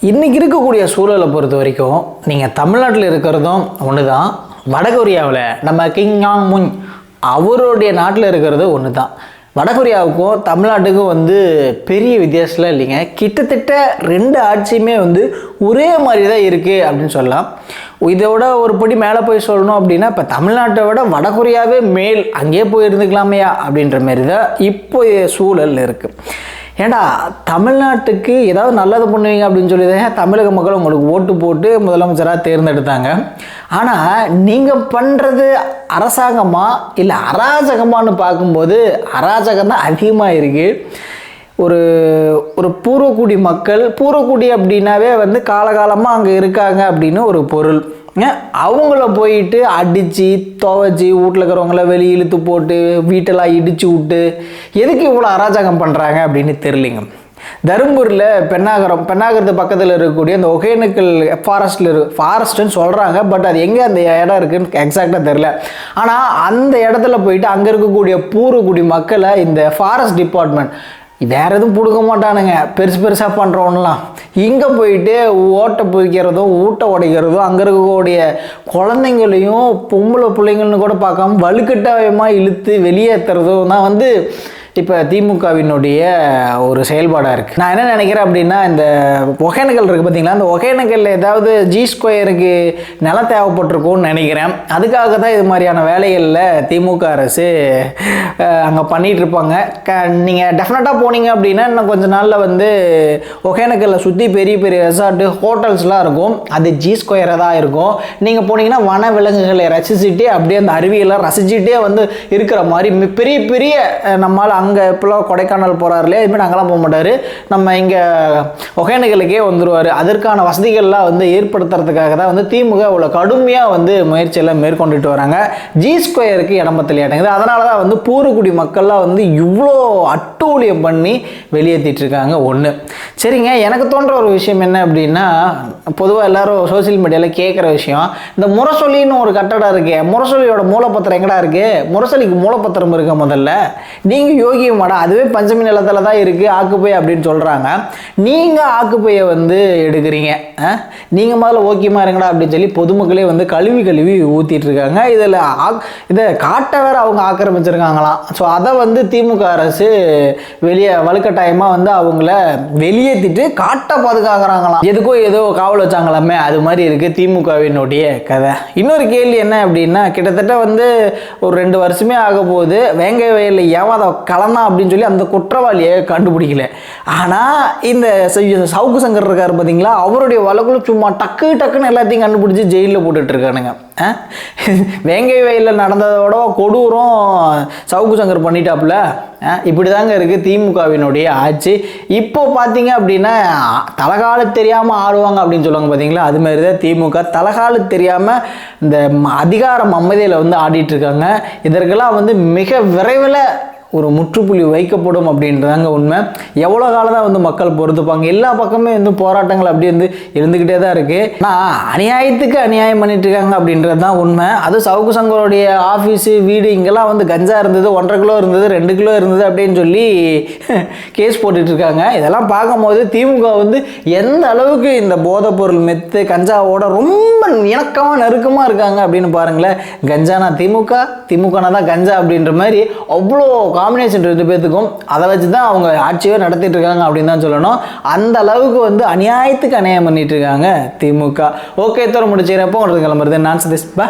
இன்றைக்கி இருக்கக்கூடிய சூழலை பொறுத்த வரைக்கும் நீங்கள் தமிழ்நாட்டில் இருக்கிறதும் ஒன்று தான் வடகொரியாவில் நம்ம கிங் யாங் முன் அவருடைய நாட்டில் இருக்கிறது ஒன்று தான் வடகொரியாவுக்கும் தமிழ்நாட்டுக்கும் வந்து பெரிய வித்தியாசம்லாம் இல்லைங்க. கிட்டத்தட்ட ரெண்டு ஆட்சியுமே வந்து ஒரே மாதிரி தான் இருக்குது அப்படின்னு சொல்லலாம். இதோட ஒரு படி மேலே போய் சொல்லணும் அப்படின்னா இப்போ தமிழ்நாட்டை விட வடகொரியாவே மேல் அங்கேயே போய் இருந்துக்கலாமையா அப்படின்ற மாதிரி தான் இப்போ சூழல் இருக்குது ஏண்டா தமிழ்நாட்டுக்கு ஏதாவது நல்லது பண்ணுவீங்க அப்படின்னு சொல்லி தான் தமிழக மக்கள் உங்களுக்கு ஓட்டு போட்டு முதலமைச்சராக தேர்ந்தெடுத்தாங்க. ஆனால் நீங்கள் பண்ணுறது அரசாங்கமாக இல்லை அராஜகமான்னு பார்க்கும்போது அராஜகம் தான் அதிகமாக இருக்குது ஒரு ஒரு பூர்வக்குடி மக்கள் பூர்வக்குடி அப்படின்னாவே வந்து காலகாலமாக அங்கே இருக்காங்க அப்படின்னு ஒரு பொருள். அவங்கள போயிட்டு அடித்து துவைச்சி வீட்டில் இருக்கிறவங்கள வெளியே இழுத்து போட்டு வீட்டெல்லாம் இடித்து விட்டு எதுக்கு இவ்வளோ அராஜகம் பண்ணுறாங்க அப்படின்னு தெரிலிங்க தருமபுரியில் பெண்ணாகரம் பெண்ணாகரத்து பக்கத்தில் இருக்கக்கூடிய அந்த ஒகேனக்கல் ஃபாரஸ்ட்டில் இரு ஃபாரஸ்ட்டுன்னு சொல்கிறாங்க பட் அது எங்கே அந்த இடம் இருக்குன்னு எக்ஸாக்டாக தெரில ஆனால் அந்த இடத்துல போயிட்டு அங்கே இருக்கக்கூடிய பூர்வக்குடி மக்களை இந்த ஃபாரஸ்ட் டிபார்ட்மெண்ட் வேறு எதுவும் பிடுங்க மாட்டானுங்க. பெருசு பெருசாக பண்ணுறோன்னெலாம் இங்கே போயிட்டு ஓட்டை பிரிக்கிறதும் ஊட்ட உடைக்கிறதும் அங்கே இருக்கக்கூடிய குழந்தைங்களையும் பொம்பளை பிள்ளைங்கள்னு கூட பார்க்காம வலுக்கட்டாயமாக இழுத்து வெளியேற்றுறதும் தான் வந்து இப்போ திமுகவினுடைய ஒரு செயல்பாடாக இருக்குது நான் என்ன நினைக்கிறேன் அப்படின்னா இந்த ஒகேனக்கல் இருக்குது பார்த்தீங்களா அந்த ஒகேனக்கல்ல ஏதாவது ஜி ஸ்கொயருக்கு நிலம் தேவைப்பட்டிருக்கும்னு நினைக்கிறேன். அதுக்காக தான் இது மாதிரியான வேலைகளில் திமுக அரசு அங்கே பண்ணிகிட்டு இருப்பாங்க. க நீங்கள் டெஃபினட்டாக போனீங்க அப்படின்னா இன்னும் கொஞ்ச நாளில் வந்து ஒகேனக்கல்ல சுற்றி பெரிய பெரிய ரெசார்ட்டு ஹோட்டல்ஸ்லாம் இருக்கும். அது ஜி ஸ்கொயராக தான் இருக்கும். நீங்கள் போனீங்கன்னா வன விலங்குகளை ரசிச்சுட்டே அப்படியே அந்த அருவியெல்லாம் ரசிச்சுட்டே வந்து இருக்கிற மாதிரி பெரிய பெரிய நம்மளால் அங்கே இப்போலாம் கொடைக்கானல் போகிறார் இல்லையா இதுமாதிரி அங்கெல்லாம் போக மாட்டார். நம்ம இங்கே ஒகேனக்கலுக்கே வந்துடுவார் அதற்கான வசதிகள்லாம் வந்து ஏற்படுத்துறதுக்காக தான் வந்து திமுக இவ்வளோ கடுமையாக வந்து முயற்சியெல்லாம் மேற்கொண்டுட்டு வராங்க. ஜி ஸ்கொயருக்கு இடம் பத்தலையாட்டங்குது அதனால தான் வந்து பூரக்குடி மக்கள்லாம் வந்து இவ்வளோ அட்டூழியம் பண்ணி வெளியேற்றிட்டு இருக்காங்க. ஒன்று சரிங்க எனக்கு தோன்ற ஒரு விஷயம் என்ன அப்படின்னா பொதுவாக எல்லாரும் சோஷியல் மீடியாவில் கேட்குற விஷயம் இந்த முரசொலின்னு ஒரு கட்டடம் இருக்கே. முரசொலியோட மூலப்பத்திரம் எங்கடா இருக்கு? முரசொலிக்கு மூலப்பத்திரம் இருக்க முதல்ல? நீங்கள் யோகியும் மாடா அதுவே பஞ்சமி நிலத்தில் தான் இருக்குது ஆக்குப்பை அப்படின்னு சொல்கிறாங்க நீங்கள் ஆக்குப்பையை வந்து எடுக்கிறீங்க நீங்கள் முதல்ல ஓகேமா இருங்கடா அப்படின்னு சொல்லி பொதுமக்களே வந்து கழுவி கழுவி ஊற்றிட்டுருக்காங்க இதில் ஆக் இதை காட்டை வேற அவங்க ஆக்கிரமிச்சிருக்காங்களாம். ஸோ அதை வந்து திமுக அரசு வெளியே வலுக்கட்டாயமாக வந்து அவங்கள வெளியேற்றிட்டு காட்டை பாதுகாக்கிறாங்களாம். எதுக்கோ ஏதோ காவல் வச்சாங்களாமே அது மாதிரி இருக்குது திமுகவினுடைய கதை. இன்னொரு கேள்வி என்ன அப்படின்னா கிட்டத்தட்ட வந்து ஒரு ரெண்டு வருஷமே ஆக போகுது வேங்கை வயலில் ஏமாத கலந்தான் அப்படின்னு சொல்லி அந்த குற்றவாளியை கண்டுபிடிக்கல. ஆனால் இந்த சவுக்கு சங்கர் இருக்கார் பார்த்தீங்களா அவருடைய வழக்குள்ள சும்மா டக்கு டக்குன்னு எல்லாத்தையும் கண்டுபிடிச்சி ஜெயிலில் போட்டுட்ருக்கானுங்க வேங்கை வயலில் நடந்ததோட கொடூரம் சவுக்கு சங்கர் பண்ணிட்டாப்புல. ஆ, இப்படி தாங்க இருக்குது திமுகவினுடைய ஆட்சி. இப்போ பார்த்தீங்க அப்படின்னா தலகால தெரியாமல் ஆடுவாங்க அப்படின்னு சொல்லுவாங்க பார்த்தீங்களா அது மாதிரி தான் திமுக. தலகால தெரியாமல் இந்த அதிகாரம் அமைதியில் வந்து ஆடிட்டு இருக்காங்க. இதற்கெல்லாம் வந்து மிக விரைவில் ஒரு முற்றுப்புள்ளி வைக்கப்படும் அப்படின்றதாங்க உண்மை. எவ்வளோ காலம் தான் வந்து மக்கள் பொறுத்துப்பாங்க? எல்லா பக்கமே வந்து போராட்டங்கள் அப்படி வந்து இருந்துக்கிட்டே தான் இருக்குது ஆனால் அநியாயத்துக்கு அநியாயம் பண்ணிட்டு இருக்காங்க அப்படின்றது தான் உண்மை. அது சவுக்கு சங்கருடைய ஆஃபீஸு வீடு இங்கெல்லாம் வந்து கஞ்சா இருந்தது ஒன்றரை கிலோ இருந்தது ரெண்டு கிலோ இருந்தது அப்படின்னு சொல்லி கேஸ் போட்டுட்டு இருக்காங்க. இதெல்லாம் பார்க்கும்போது திமுக வந்து எந்த அளவுக்கு இந்த போதைப்பொருள் மெத்து கஞ்சாவோட ரொம்ப இணக்கமாக நெருக்கமாக இருக்காங்க அப்படின்னு பாருங்களேன். கஞ்சானா திமுக திமுகனா தான் கஞ்சா அப்படின்ற மாதிரி அவ்வளோ காம்பினேஷன் ரெண்டு பேர்த்துக்கும் அதை வச்சு தான் அவங்க ஆட்சியே நடத்திட்டு இருக்காங்க அப்படின்னு தான் சொல்லணும். அந்த அளவுக்கு வந்து அநியாயத்துக்கு அநியாயம் பண்ணிட்டு இருக்காங்க திமுக. ஓகே தோற முடிச்சுக்கிறப்போ உங்களுக்கு கிளம்புறது. நான் சதீஷ் பா